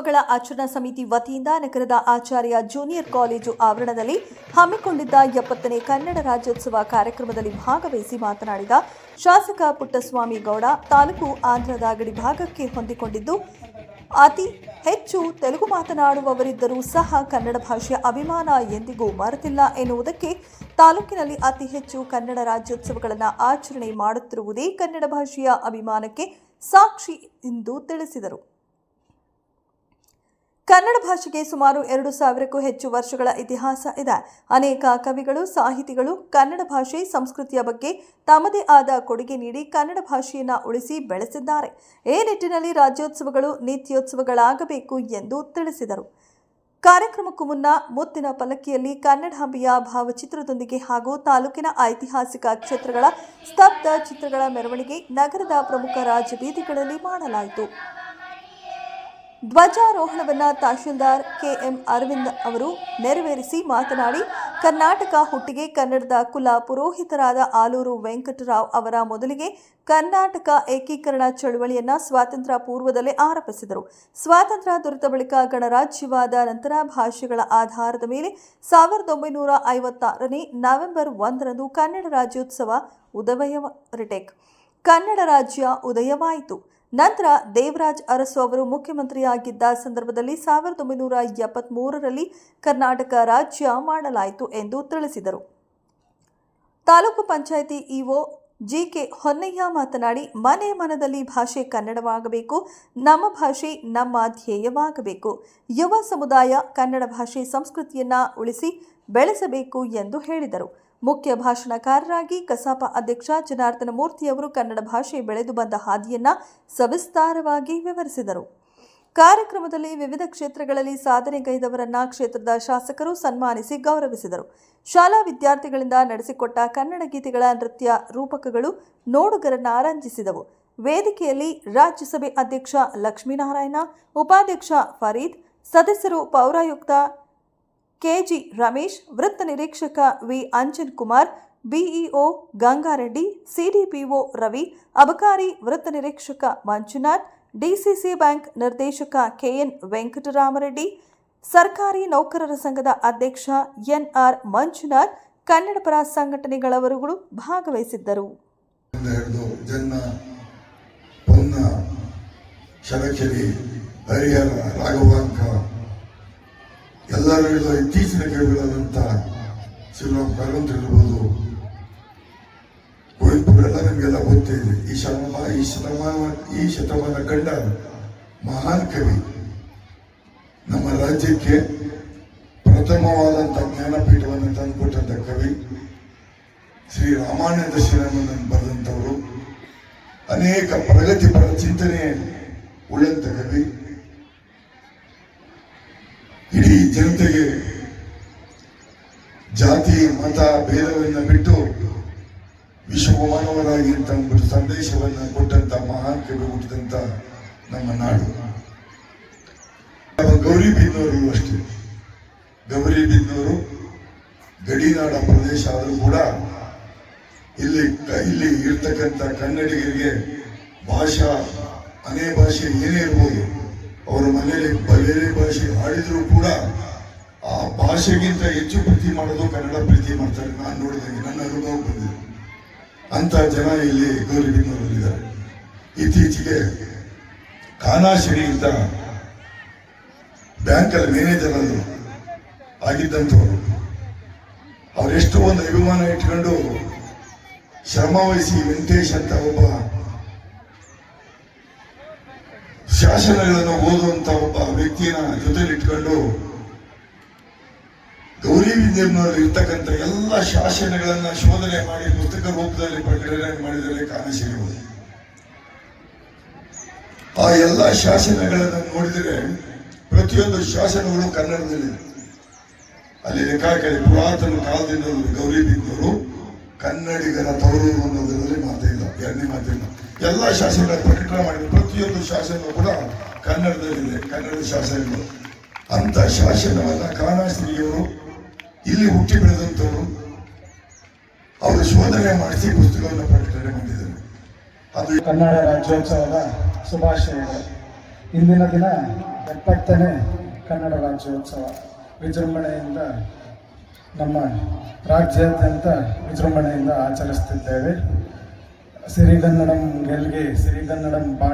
ಹಬ್ಬಗಳ ಆಚರಣಾ ಸಮಿತಿ ವತಿಯಿಂದ ನಗರದ ಆಚಾರ್ಯ ಜೂನಿಯರ್ ಕಾಲೇಜು ಆವರಣದಲ್ಲಿ ಹಮ್ಮಿಕೊಂಡಿದ್ದ ಎಪ್ಪತ್ತನೇ ಕನ್ನಡ ರಾಜ್ಯೋತ್ಸವ ಕಾರ್ಯಕ್ರಮದಲ್ಲಿ ಭಾಗವಹಿಸಿ ಮಾತನಾಡಿದ ಶಾಸಕ ಪುಟ್ಟಸ್ವಾಮಿ ಗೌಡ, ತಾಲೂಕು ಆಂಧ್ರದ ಗಡಿ ಭಾಗಕ್ಕೆ ಹೊಂದಿಕೊಂಡಿದ್ದು, ಅತಿ ಹೆಚ್ಚು ತೆಲುಗು ಮಾತನಾಡುವವರಿದ್ದರೂ ಸಹ ಕನ್ನಡ ಭಾಷೆಯ ಅಭಿಮಾನ ಎಂದಿಗೂ ಮರೆತಿಲ್ಲ ಎನ್ನುವುದಕ್ಕೆ ತಾಲೂಕಿನಲ್ಲಿ ಅತಿ ಹೆಚ್ಚು ಕನ್ನಡ ರಾಜ್ಯೋತ್ಸವಗಳನ್ನು ಆಚರಣೆ ಮಾಡುತ್ತಿರುವುದೇ ಕನ್ನಡ ಭಾಷೆಯ ಅಭಿಮಾನಕ್ಕೆ ಸಾಕ್ಷಿ ಎಂದು ತಿಳಿಸಿದರು. ಕನ್ನಡ ಭಾಷೆಗೆ ಸುಮಾರು ಎರಡು ಸಾವಿರಕ್ಕೂ ಹೆಚ್ಚು ವರ್ಷಗಳ ಇತಿಹಾಸ ಇದೆ. ಅನೇಕ ಕವಿಗಳು, ಸಾಹಿತಿಗಳು ಕನ್ನಡ ಭಾಷೆ, ಸಂಸ್ಕೃತಿಯ ಬಗ್ಗೆ ತಮ್ಮದೇ ಆದ ಕೊಡುಗೆ ನೀಡಿ ಕನ್ನಡ ಭಾಷೆಯನ್ನು ಉಳಿಸಿ ಬೆಳೆಸಿದ್ದಾರೆ. ಈ ನಿಟ್ಟಿನಲ್ಲಿ ರಾಜ್ಯೋತ್ಸವಗಳು ನೀತ್ಯೋತ್ಸವಗಳಾಗಬೇಕು ಎಂದು ತಿಳಿಸಿದರು. ಕಾರ್ಯಕ್ರಮಕ್ಕೂ ಮುನ್ನ ಮುತ್ತಿನ ಪಲ್ಲಕ್ಕಿಯಲ್ಲಿ ಕನ್ನಡಾಂಬೆಯ ಭಾವಚಿತ್ರದೊಂದಿಗೆ ಹಾಗೂ ತಾಲೂಕಿನ ಐತಿಹಾಸಿಕ ಕ್ಷೇತ್ರಗಳ ಸ್ತಬ್ಧ ಚಿತ್ರಗಳ ಮೆರವಣಿಗೆ ನಗರದ ಪ್ರಮುಖ ರಾಜಬೀದಿಗಳಲ್ಲಿ ಮಾಡಲಾಯಿತು. ಧ್ವಜಾರೋಹಣವನ್ನ ತಹಶೀಲ್ದಾರ್ ಕೆಎಂ ಅರವಿಂದ್ ಅವರು ನೆರವೇರಿಸಿ ಮಾತನಾಡಿ, ಕರ್ನಾಟಕ ಹುಟ್ಟಿಗೆ ಕನ್ನಡದ ಕುಲ ಪುರೋಹಿತರಾದ ಆಲೂರು ವೆಂಕಟರಾವ್ ಅವರ ಮೊದಲಿಗೆ ಕರ್ನಾಟಕ ಏಕೀಕರಣ ಚಳುವಳಿಯನ್ನ ಸ್ವಾತಂತ್ರ್ಯ ಪೂರ್ವದಲ್ಲೇ ಆರಂಭಿಸಿದರು. ಸ್ವಾತಂತ್ರ್ಯ ದೊರೆತ ಬಳಿಕ ಗಣರಾಜ್ಯವಾದ ನಂತರ ಭಾಷೆಗಳ ಆಧಾರದ ಮೇಲೆ ಸಾವಿರದ ಒಂಬೈನೂರ ಐವತ್ತಾರನೇ ನವೆಂಬರ್ ಒಂದರಂದು ಕನ್ನಡ ರಾಜ್ಯೋತ್ಸವ ಉದಯ ರಿಟೆಕ್. ಕನ್ನಡ ರಾಜ್ಯ ಉದಯವಾಯಿತು. ನಂತರ ದೇವರಾಜ್ ಅರಸು ಅವರು ಮುಖ್ಯಮಂತ್ರಿಯಾಗಿದ್ದ ಸಂದರ್ಭದಲ್ಲಿ ಸಾವಿರದ ಒಂಬೈನೂರ ಎಪ್ಪತ್ಮೂರರಲ್ಲಿ ಕರ್ನಾಟಕ ರಾಜ್ಯ ಮಾಡಲಾಯಿತು ಎಂದು ತಿಳಿಸಿದರು. ತಾಲೂಕು ಪಂಚಾಯಿತಿ ಇಒ ಜಿಕೆ ಹೊನ್ನಯ್ಯ ಮಾತನಾಡಿ, ಮನೆ ಮನದಲ್ಲಿ ಭಾಷೆ ಕನ್ನಡವಾಗಬೇಕು, ನಮ್ಮ ಭಾಷೆ ನಮ್ಮ ಧ್ಯೇಯವಾಗಬೇಕು. ಯುವ ಸಮುದಾಯ ಕನ್ನಡ ಭಾಷೆ ಸಂಸ್ಕೃತಿಯನ್ನು ಉಳಿಸಿ ಬೆಳೆಸಬೇಕು ಎಂದು ಹೇಳಿದರು. ಮುಖ್ಯ ಭಾಷಣಕಾರರಾಗಿ ಕಸಾಪ ಅಧ್ಯಕ್ಷ ಜನಾರ್ದನ ಮೂರ್ತಿಯವರು ಕನ್ನಡ ಭಾಷೆ ಬೆಳೆದು ಬಂದ ಹಾದಿಯನ್ನ ಸವಿಸ್ತಾರವಾಗಿ ವಿವರಿಸಿದರು. ಕಾರ್ಯಕ್ರಮದಲ್ಲಿ ವಿವಿಧ ಕ್ಷೇತ್ರಗಳಲ್ಲಿ ಸಾಧನೆಗೈದವರನ್ನ ಕ್ಷೇತ್ರದ ಶಾಸಕರು ಸನ್ಮಾನಿಸಿ ಗೌರವಿಸಿದರು. ಶಾಲಾ ವಿದ್ಯಾರ್ಥಿಗಳಿಂದ ನಡೆಸಿಕೊಟ್ಟ ಕನ್ನಡ ಗೀತೆಗಳ ನೃತ್ಯ ರೂಪಕಗಳು ನೋಡುಗರನ್ನ ರಂಜಿಸಿದವು ವೇದಿಕೆಯಲ್ಲಿ ರಾಜ್ಯಸಭೆ ಅಧ್ಯಕ್ಷ ಲಕ್ಷ್ಮೀನಾರಾಯಣ, ಉಪಾಧ್ಯಕ್ಷ ಫರೀದ್, ಸದಸ್ಯರು ಪೌರಾಯುಕ್ತ ಕೆಜಿ ರಮೇಶ್, ವೃತ್ತ ನಿರೀಕ್ಷಕ V. Anjan Kumar, BEO Gangareddy, CDPO Ravi, ಅಬಕಾರಿ ವೃತ್ತ ನಿರೀಕ್ಷಕ ಮಂಜುನಾಥ್, ಡಿಸಿಸಿ ಬ್ಯಾಂಕ್ ನಿರ್ದೇಶಕ ಕೆಎನ್ ವೆಂಕಟರಾಮರೆಡ್ಡಿ, ಸರ್ಕಾರಿ ನೌಕರರ ಸಂಘದ ಅಧ್ಯಕ್ಷ ಎನ್ಆರ್ ಮಂಜುನಾಥ್ ಕನ್ನಡಪರ ಸಂಘಟನೆಗಳವರುಗಳು ಭಾಗವಹಿಸಿದ್ದರು. ಹರಿಹರ, ರಾಘವಾಂಕ ಎಲ್ಲರೂ ಹಿಡಿದು ಇತ್ತೀಚಿನ ಕವಿಗಳಾದಂಥ ಶಿವರಾಮ್ ಕಾರಂತ ಇರ್ಬೋದು. ಕುವೆಂಪುಗಳೆಲ್ಲ ನಮಗೆಲ್ಲ ಗೊತ್ತೇ ಇದೆ. ಈ ಶತಮಾನ ಈ ಶತಮಾನ ಈ ಶತಮಾನ ಕಂಡ ಮಹಾನ್ ಕವಿ. ನಮ್ಮ ರಾಜ್ಯಕ್ಕೆ ಪ್ರಥಮವಾದಂಥ ಜ್ಞಾನಪೀಠವನ್ನು ತಂದುಕೊಟ್ಟಂಥ ಕವಿ ಶ್ರೀ ರಾಮಾನಂದ ಶ್ರೀರಾಮನ್ ಬರೆದಂಥವರು. ಅನೇಕ ಪ್ರಗತಿಪರ ಚಿಂತನೆ ಉಳ್ಳಂತ ಕವಿ. ಇಡೀ ಜನತೆಗೆ ಜಾತಿ, ಮತ, ಭೇದವನ್ನು ಬಿಟ್ಟು ವಿಶ್ವಮಾನವರಾಗಿ ಅಂತ ಒಂದು ಸಂದೇಶವನ್ನು ಕೊಟ್ಟಂತ ಮಹಾನ್ ಕವಿ ಹುಟ್ಟಿದಂತ ನಮ್ಮ ನಾಡು. ಗೌರಿ ಬಿದ್ದವರು ಅಷ್ಟೇ. ಗೌರಿ ಬಿದ್ದವರು ಗಡಿನಾಡ ಪ್ರದೇಶ ಆದರೂ ಕೂಡ ಇಲ್ಲಿ ಇಲ್ಲಿ ಇರ್ತಕ್ಕಂಥ ಕನ್ನಡಿಗರಿಗೆ ಭಾಷಾ, ಅನೇ ಭಾಷೆ ಏನೇ ಇರ್ಬೋದು ಅವರ ಮನೆಯಲ್ಲಿ ಬೇರೆ ಭಾಷೆ ಆಡಿದ್ರು ಕೂಡ ಆ ಭಾಷೆಗಿಂತ ಹೆಚ್ಚು ಪ್ರೀತಿ ಮಾಡೋದು ಕನ್ನಡ ಪ್ರೀತಿ ಮಾಡ್ತಾರೆ. ನಾನು ನೋಡಿದಂಗೆ ನನ್ನ ಅನುಭವ ಬಂದಿದೆ. ಅಂತ ಜನ ಇಲ್ಲಿ ಗೌರವಿದ್ದಾರೆ ಇತ್ತೀಚೆಗೆ ಕಾನಾಶಿರಿ ಅಂತ ಬ್ಯಾಂಕಲ್ಲಿ ಮ್ಯಾನೇಜರ್ ಆದರು ಆಗಿದ್ದಂಥವ್ರು. ಅವರೆಷ್ಟು ಒಂದು ಅಭಿಮಾನ ಇಟ್ಕೊಂಡು ಶ್ರಮವಹಿಸಿ ವೆಂಕಟೇಶ್ ಅಂತ ಒಬ್ಬ ಶಾಸನಗಳನ್ನು ಓದುವಂತ ಒಬ್ಬ ವ್ಯಕ್ತಿಯ ಜೊತೆಲಿ ಇಟ್ಕೊಂಡು ಗೌರಿ ವಿದ್ಯೆನಲ್ಲಿ ಇರ್ತಕ್ಕಂಥ ಎಲ್ಲ ಶಾಸನಗಳನ್ನ ಶೋಧನೆ ಮಾಡಿ ಪುಸ್ತಕ ರೂಪದಲ್ಲಿ ಪ್ರಕಟಣೆ ಮಾಡಿದರೆ ಕಾಣಿಸಿರುವುದು. ಆ ಎಲ್ಲ ಶಾಸನಗಳನ್ನು ನೋಡಿದರೆ ಪ್ರತಿಯೊಂದು ಶಾಸನಗಳು ಕನ್ನಡದಲ್ಲಿ ಅಲ್ಲಿ ಲೆಕ್ಕಾಕಲಿ ಪುರಾತನ ಕಾಲದಿಂದ ಗೌರಿ ಬಿದ್ದವರು ಕನ್ನಡಿಗರ ತವರು ಅನ್ನೋದರಲ್ಲಿ ಮಾತಿಲ್ಲ ಎರಡನೇ ಮಾತಿಲ್ಲ ಎಲ್ಲ ಶಾಸನಗಳ ಪ್ರಕಟಣೆ ಮಾಡಿದ ಪ್ರತಿಯೊಂದು ಶಾಸನ ಕೂಡ ಕನ್ನಡದಲ್ಲಿದೆ ಕನ್ನಡ ಶಾಸನಗಳು. ಅಂತ ಶಾಸನವನ್ನ ಕಾಣಾಸ್ತ್ರೀಯವರು ಇಲ್ಲಿ ಹುಟ್ಟಿ ಬೆಳೆದಂಥವರು. ಅವರು ಶೋಧನೆ ಮಾಡಿಸಿ ಪುಸ್ತಕವನ್ನು ಪ್ರಕಟಣೆ ಮಾಡಿದರು ಅದು ಕನ್ನಡ ರಾಜ್ಯೋತ್ಸವದ ಶುಭಾಶಯಗಳು. ಇಂದಿನ ದಿನ ಎಪ್ಪತ್ತನೇ ಕನ್ನಡ ರಾಜ್ಯೋತ್ಸವ. ವಿಜೃಂಭಣೆಯಿಂದ ನಮ್ಮ ರಾಜ್ಯಾದ್ಯಂತ ವಿಜೃಂಭಣೆಯಿಂದ ಆಚರಿಸುತ್ತಿದ್ದೇವೆ. ಸಿರಿಗನ್ನಡಂ ಗೆಲ್ಗೆ ಸಿರಿಗನ್ನಡಂ ಬಾಳ್ಗೆ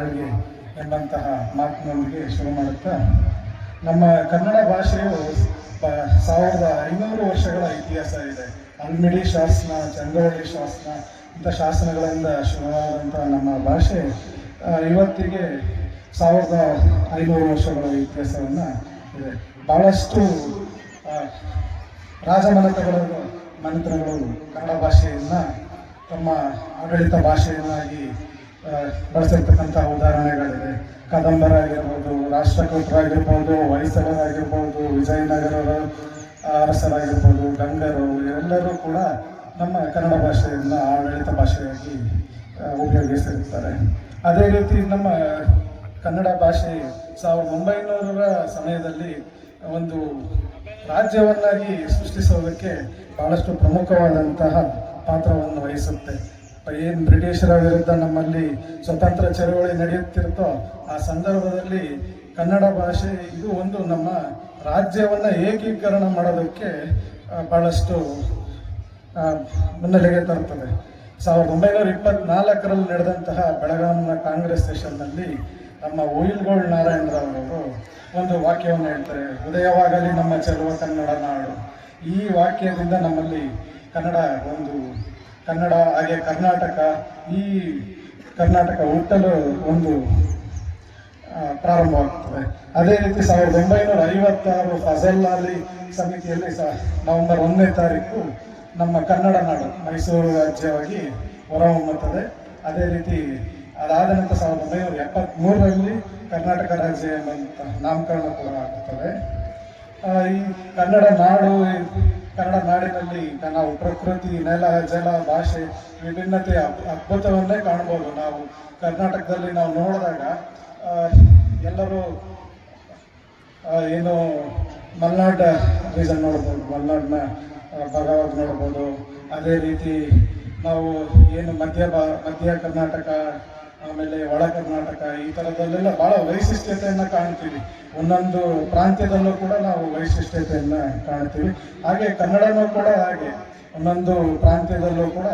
ಎಂಬಂತಹ ಮಾತಿನೊಂದಿಗೆ ಶುರು ಮಾಡುತ್ತಾ, ನಮ್ಮ ಕನ್ನಡ ಭಾಷೆಯು ಸಾವಿರದ ಐನೂರು ವರ್ಷಗಳ ಇತಿಹಾಸ ಇದೆ. ಅಲ್ಮಿಡಿ ಶಾಸನ ಚಂದ್ರವಳ್ಳಿ ಶಾಸನ, ಇಂಥ ಶಾಸನಗಳಿಂದ ಶುರುವಾದಂಥ ನಮ್ಮ ಭಾಷೆ ಇವತ್ತಿಗೆ ಸಾವಿರದ ಐನೂರು ವರ್ಷಗಳ ಇತಿಹಾಸವನ್ನು ಇದೆ. ಭಾಳಷ್ಟು ರಾಜಮನೆತಗಳನ್ನು ರಾಜಮನೆತಗಳು ಮನೆತನಗಳು ಕನ್ನಡ ಭಾಷೆಯನ್ನು ತಮ್ಮ ಆಡಳಿತ ಭಾಷೆಯನ್ನಾಗಿ ಬಳಸಿರ್ತಕ್ಕಂಥ ಉದಾಹರಣೆಗಳಿದೆ ಕದಂಬರಾಗಿರ್ಬೋದು ರಾಷ್ಟ್ರಕೂಟರಾಗಿರ್ಬೋದು ಹೊಯ್ಸಳರಾಗಿರ್ಬೋದು ವಿಜಯನಗರರು ಅರಸರಾಗಿರ್ಬೋದು, ಗಂಗರು ಎಲ್ಲರೂ ಕೂಡ ನಮ್ಮ ಕನ್ನಡ ಭಾಷೆಯನ್ನು ಆಡಳಿತ ಭಾಷೆಯಾಗಿ ಉಪಯೋಗಿಸಿರುತ್ತಾರೆ. ಅದೇ ರೀತಿ ನಮ್ಮ ಕನ್ನಡ ಭಾಷೆ ಸಾವಿರದ ಒಂಬೈನೂರರ ಸಮಯದಲ್ಲಿ ಒಂದು ರಾಜ್ಯವನ್ನಾಗಿ ಸೃಷ್ಟಿಸೋದಕ್ಕೆ ಬಹಳಷ್ಟು ಪ್ರಮುಖವಾದಂತಹ ಪಾತ್ರವನ್ನು ವಹಿಸುತ್ತೆ. ಏನು ಬ್ರಿಟಿಷರ ವಿರುದ್ಧ ನಮ್ಮಲ್ಲಿ ಸ್ವತಂತ್ರ ಚಳವಳಿ ನಡೆಯುತ್ತಿರುತ್ತೋ ಆ ಸಂದರ್ಭದಲ್ಲಿ ಕನ್ನಡ ಭಾಷೆ ಇದು ಒಂದು ನಮ್ಮ ರಾಜ್ಯವನ್ನ ಏಕೀಕರಣ ಮಾಡೋದಕ್ಕೆ ಭಾಳಷ್ಟು ಮುನ್ನೆಲೆಗೆ ತರುತ್ತದೆ. ಸಾವಿರದ ಒಂಬೈನೂರ ಇಪ್ಪತ್ನಾಲ್ಕರಲ್ಲಿ ನಡೆದಂತಹ ಬೆಳಗಾವಿನ ಕಾಂಗ್ರೆಸ್ ಸೆಷನ್ನಲ್ಲಿ ನಮ್ಮ ಉಯಿಲ್ಗೋಳ್ ನಾರಾಯಣರಾವ್ ಒಂದು ವಾಕ್ಯವನ್ನು ಹೇಳ್ತಾರೆ. ಉದಯವಾಗಲಿ ನಮ್ಮ ಚೆಲುವ ಕನ್ನಡ ನಾಡು. ಈ ವಾಕ್ಯದಿಂದ ನಮ್ಮಲ್ಲಿ ಕನ್ನಡ ಒಂದು ಕನ್ನಡ ಹಾಗೆ ಕರ್ನಾಟಕ, ಈ ಕರ್ನಾಟಕ ಹುಟ್ಟಲು ಒಂದು ಪ್ರಾರಂಭವಾಗ್ತದೆ. ಅದೇ ರೀತಿ ಸಾವಿರದ ಒಂಬೈನೂರ ಐವತ್ತಾರು ಫಜಲ್ ಅಲಿ ಸಮಿತಿಯಲ್ಲಿ ಸಹ ನವೆಂಬರ್ ಒಂದನೇ ತಾರೀಕು ನಮ್ಮ ಕನ್ನಡ ನಾಡು, ಮೈಸೂರು ರಾಜ್ಯವಾಗಿ ಹೊರಹೊಮ್ಮುತ್ತದೆ. ಅದೇ ರೀತಿ ಅದಾದ ನಂತರ ಸಾವಿರದ ಒಂಬೈನೂರ ಎಪ್ಪತ್ತ್ಮೂರರಲ್ಲಿ ಕರ್ನಾಟಕ ರಾಜ್ಯ ಎಂಬಂತ ನಾಮಕರಣ ಕೂಡ ಆಗುತ್ತದೆ ಈ ಕನ್ನಡ ನಾಡು ಕನ್ನಡ ನಾಡಿನಲ್ಲಿ ತನ್ನ ಪ್ರಕೃತಿ, ನೆಲ, ಜಲ, ಭಾಷೆ ವಿಭಿನ್ನತೆಯ ಅದ್ಭುತವನ್ನೇ ಕಾಣ್ಬೋದು ನಾವು. ಕರ್ನಾಟಕದಲ್ಲಿ ನಾವು ನೋಡಿದಾಗ ಎಲ್ಲರೂ ಏನು ಮಲ್ನಾಡ್ ರೀಸನ್ ನೋಡ್ಬೋದು, ಮಲ್ನಾಡ್ನ ಭಾಗವಾಗಿ ನೋಡ್ಬೋದು. ಅದೇ ರೀತಿ ನಾವು ಏನು ಮಧ್ಯ ಭಾ, ಮಧ್ಯ ಕರ್ನಾಟಕ ಆಮೇಲೆ ಒಳ ಕರ್ನಾಟಕ ಈ ಥರದಲ್ಲೆಲ್ಲ ಭಾಳ ವೈಶಿಷ್ಟ್ಯತೆಯನ್ನು ಕಾಣ್ತೀವಿ. ಒಂದೊಂದು ಪ್ರಾಂತ್ಯದಲ್ಲೂ ಕೂಡ ನಾವು ವೈಶಿಷ್ಟ್ಯತೆಯನ್ನು ಕಾಣ್ತೀವಿ. ಹಾಗೆ ಕನ್ನಡನೂ ಕೂಡ ಹಾಗೆ. ಒಂದೊಂದು ಪ್ರಾಂತ್ಯದಲ್ಲೂ ಕೂಡ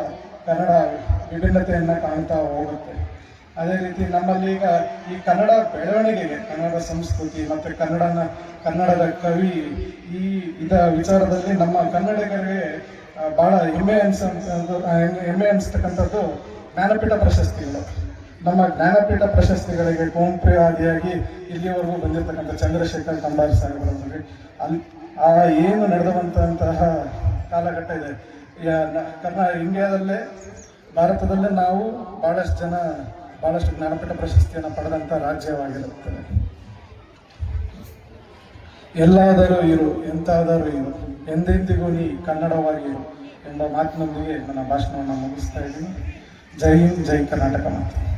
ಕನ್ನಡ ವಿಭಿನ್ನತೆಯನ್ನು ಕಾಣ್ತಾ ಹೋಗುತ್ತೆ. ಅದೇ ರೀತಿ ನಮ್ಮಲ್ಲಿ ಈಗ ಈ ಕನ್ನಡ ಬೆಳವಣಿಗೆಗೆ, ಕನ್ನಡ ಸಂಸ್ಕೃತಿ ಮತ್ತು ಕನ್ನಡನ, ಕನ್ನಡದ ಕವಿ ಈ ಇದ ವಿಚಾರದಲ್ಲಿ ನಮ್ಮ ಕನ್ನಡಿಗರಿಗೆ ಭಾಳ ಹೆಮ್ಮೆ ಅನ್ಸ ಹೆಮ್ಮೆ ಅನಿಸ್ತಕ್ಕಂಥದ್ದು ಜ್ಞಾನಪೀಠ ಪ್ರಶಸ್ತಿಗಳು. ನಮ್ಮ ಜ್ಞಾನಪೀಠ ಪ್ರಶಸ್ತಿಗಳಿಗೆ ಕುವೆಂಪು ಆದಿಯಾಗಿ ಇಲ್ಲಿವರೆಗೂ ಬಂದಿರತಕ್ಕಂಥ ಚಂದ್ರಶೇಖರ್ ಕಂಬಾರ್ ಸಾಹೇಬರವರಿಗೆ ಅಲ್ಲಿ ಆ ಏನು ನಡೆದಂತಹ ಕಾಲಘಟ್ಟ ಇದೆ. ಯಾ- ನ- ಕರ್ನಾ ಇಂಡಿಯಾದಲ್ಲೇ, ಭಾರತದಲ್ಲೇ ನಾವು ಬಹಳಷ್ಟು ಜನ, ಬಹಳಷ್ಟು ಜ್ಞಾನಪೀಠ ಪ್ರಶಸ್ತಿಯನ್ನು ಪಡೆದಂಥ ರಾಜ್ಯವಾಗಿರುತ್ತದೆ. ಎಲ್ಲಾದರೂ ಇರು, ಎಂತಾದರೂ ಇರು, ಎಂದೆಂದಿಗೂ ನೀ ಕನ್ನಡವಾಗಿರು ಎಂಬ ಮಾತಿನೊಂದಿಗೆ ನನ್ನ ಭಾಷಣವನ್ನು ಮುಗಿಸ್ತಾ ಇದ್ದೀನಿ. ಜೈ ಹಿಂದ್, ಜೈ ಕರ್ನಾಟಕ ಮಾತು.